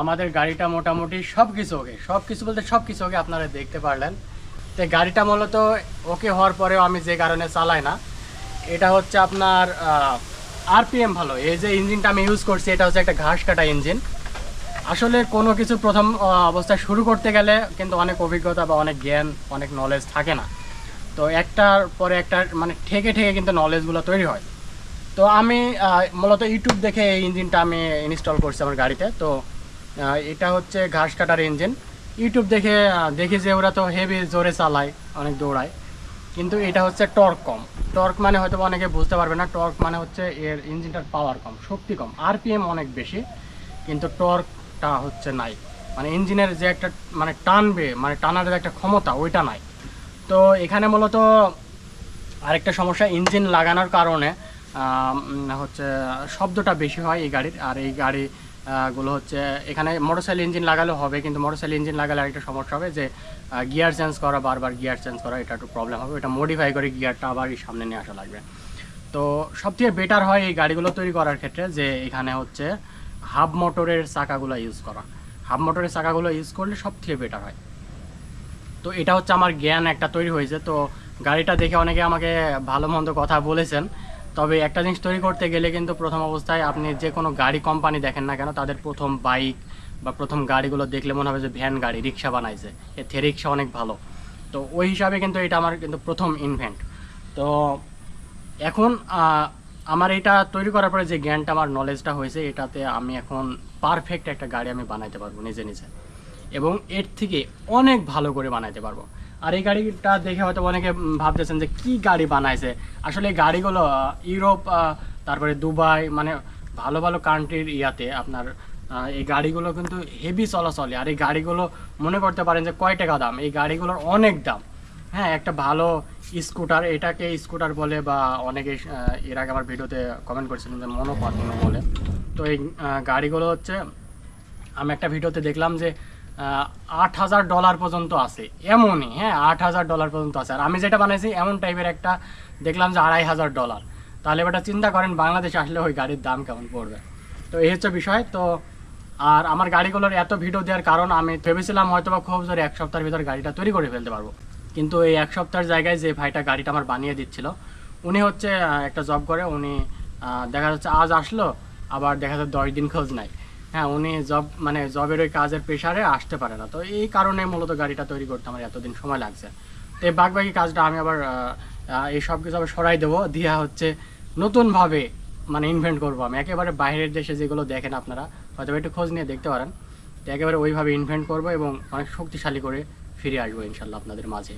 আমাদের গাড়িটা মোটামুটি সব কিছু ওকে সব কিছু বলতে সব কিছু ওকে আপনারা দেখতে পারলেন। তো গাড়িটা মূলত ওকে হওয়ার পরেও আমি যে কারণে চালাই না, এটা হচ্ছে আপনার আরপিএম ভালো। এই যে ইঞ্জিনটা আমি ইউজ করছি, এটা হচ্ছে একটা ঘাস কাটা ইঞ্জিন। আসলে কোনো কিছু প্রথম অবস্থায় শুরু করতে গেলে কিন্তু অনেক অভিজ্ঞতা বা অনেক জ্ঞান, অনেক নলেজ থাকে না। তো একটার পরে একটা মানে ঠেকে ঠেকে কিন্তু নলেজগুলো তৈরি হয়। তো আমি মূলত ইউটিউব দেখে এই ইঞ্জিনটা আমি ইনস্টল করছি আমার গাড়িতে। তো এটা হচ্ছে ঘাস কাটার ইঞ্জিন ইউটিউব দেখে দেখি যে ওরা তো হেভি জোরে চালায়, অনেক দৌড়ায়। কিন্তু এটা হচ্ছে টর্ক কম। টর্ক মানে হয়তো অনেকে বুঝতে পারবে না। টর্ক মানে হচ্ছে এর ইঞ্জিনটার পাওয়ার কম, শক্তি কম। আরপিএম অনেক বেশি, কিন্তু টর্কটা হচ্ছে নাই। মানে ইঞ্জিনের যে একটা মানে টানবে মানে টানার যে একটা ক্ষমতা, ওইটা নাই। তো এখানে মূলত আরেকটা সমস্যা ইঞ্জিন লাগানোর কারণে হচ্ছে শব্দটা বেশি হয় এই গাড়ির। আর এই গাড়ি গুলো হচ্ছে, এখানে মোটরসাইকেল ইঞ্জিন লাগালেও হবে, কিন্তু মোটরসাইকেল ইঞ্জিন লাগালে আরেকটা সমস্যা হবে যে গিয়ার চেঞ্জ করা, বারবার গিয়ার চেঞ্জ করা, এটা একটু প্রবলেম হবে। এটা মডিফাই করে গিয়ারটা আবার সামনে নিয়ে আসা লাগবে। তো সবথেকে বেটার হয় এই গাড়িগুলো তৈরি করার ক্ষেত্রে যে, এখানে হচ্ছে হাব মোটরের চাকাগুলো ইউজ করা। হাব মোটরের চাকাগুলো ইউজ করলে সব থেকে বেটার হয়। তো এটা হচ্ছে আমার জ্ঞান একটা তৈরি হয়েছে। তো গাড়িটা দেখে অনেকে আমাকে ভালো মন্দ কথা বলেছেন। তবে একটা জিনিস তৈরি করতে গেলে কিন্তু প্রথম অবস্থায় আপনি যে কোনো গাড়ি কোম্পানি দেখেন না কেন, তাদের প্রথম বাইক বা প্রথম গাড়িগুলো দেখলে মনে হবে যে ভ্যান গাড়ি রিক্সা বানাইছে। এ থে রিক্সা অনেক ভালো। তো ওই হিসাবে কিন্তু এটা আমার কিন্তু প্রথম ইনভেন্ট তো এখন আমার এটা তৈরি করার পরে যে জ্ঞানটা, আমার নলেজটা হয়েছে, এটাতে আমি এখন পারফেক্ট একটা গাড়ি আমি বানাইতে পারব নিজে নিজে। এবং এর থেকে অনেক ভালো করে বানাইতে পারব। আর এই গাড়িটা দেখে হয়তো অনেকে ভাবতেছেন যে কি গাড়ি বানাইছে। আসলে এই গাড়িগুলো ইউরোপ তারপরে দুবাই মানে ভালো ভালো কান্ট্রির ইয়াতে আপনার এই গাড়িগুলো কিন্তু হেভি চলাচলে। আর এই গাড়িগুলো মনে করতে পারেন যে কয় টাকা দাম? এই গাড়িগুলোর অনেক দাম। হ্যাঁ একটা ভালো স্কুটার, এটাকে স্কুটার বলে বা অনেকে এর আগে আমার ভিডিওতে কমেন্ট করেছিলেন যে মনোপার্টন বলে। তো এই গাড়িগুলো হচ্ছে, আমি একটা ভিডিওতে দেখলাম যে আট হাজার ডলার পর্যন্ত আছে। এমনই হ্যাঁ আট হাজার ডলার পর্যন্ত আছে। আর আমি যেটা বানাইছি, এমন টাইপের একটা, দেখলাম যে আড়াই হাজার ডলার তাহলে এবার চিন্তা করেন, বাংলাদেশে আসলে ওই গাড়ির দাম কেমন পড়বে? তো এই হচ্ছে বিষয়। তো আর আমার গাড়িগুলোর এত ভিডিও দেওয়ার কারণ, আমি ভেবেছিলাম হয়তো বা খুব জোরে এক সপ্তাহের ভিতর গাড়িটা তৈরি করে ফেলতে পারব। কিন্তু এই এক সপ্তাহের জায়গায় যে ভাইটা গাড়িটা আমার বানিয়ে দিচ্ছিল, উনি হচ্ছে একটা জব করে। উনি দেখা যাচ্ছে আজ আসলো, আবার দেখা যাচ্ছে দশ দিন খোঁজ নাই। হ্যাঁ উনি জব মানে জবের ওই কাজের প্রেশারে আসতে পারে না। তো এই কারণে মূলত গাড়িটা তৈরি করতে আমার এতদিন সময় লাগছে। তো এই বাকি কাজটা আমি আবার এই সব কিছু আবার সরাই দেবো। দিয়া হচ্ছে নতুনভাবে মানে ইনভেন্ট করব আমি। একেবারে বাইরের দেশে যেগুলো দেখেন আপনারা, হয়তো একটু খোঁজ নিয়ে দেখতে পারেন। তো একেবারে ওইভাবে ইনভেন্ট করব এবং অনেক শক্তিশালী করে ফিরে আসব ইনশাল্লাহ আপনাদের মাঝে।